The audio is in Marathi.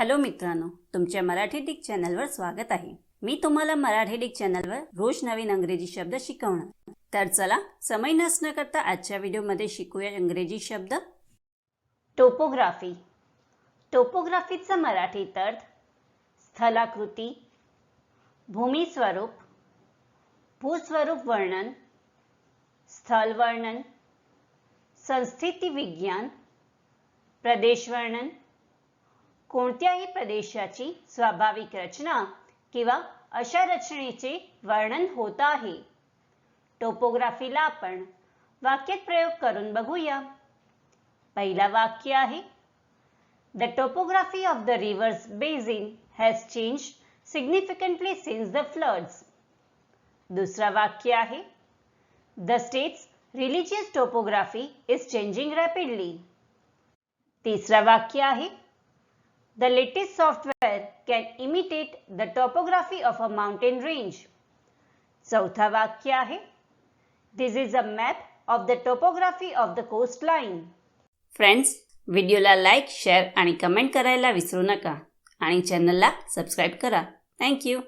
हॅलो मित्रांनो तुमच्या मराठी डिक चॅनलवर स्वागत आहे. मी तुम्हाला मराठी डिक चॅनलवर रोज नवीन अंग्रेजी शब्द शिकवणार. तर चला समय नसणं करता आजच्या व्हिडिओमध्ये शिकूया इंग्रजी शब्द. टोपोग्राफी. टोपोग्राफीचा मराठीत अर्थ स्थलाकृती भूमिस्वरूप भूस्वरूप वर्णन स्थल वर्णन संस्थिती विज्ञान प्रदेश वर्णन कोणत्याही प्रदेशाची स्वाभाविक रचना किंवा अशा रचनेचे वर्णन होत आहे. टोपोग्राफीला आपण वाक्यात प्रयोग करून बघूया. पहिला वाक्य आहे the topography of the rivers basin has change significantly since the floods दुसरा वाक्य आहे the states religious topography is changing rapidly तिसरा वाक्य आहे the latest software can imitate the topography of a mountain range चौथा वाक्य आहे this is a map of the topography of the coastline friends व्हिडिओला लाईक शेअर आणि कमेंट करायला विसरू नका आणि चॅनलला सबस्क्राईब करा थँक्यू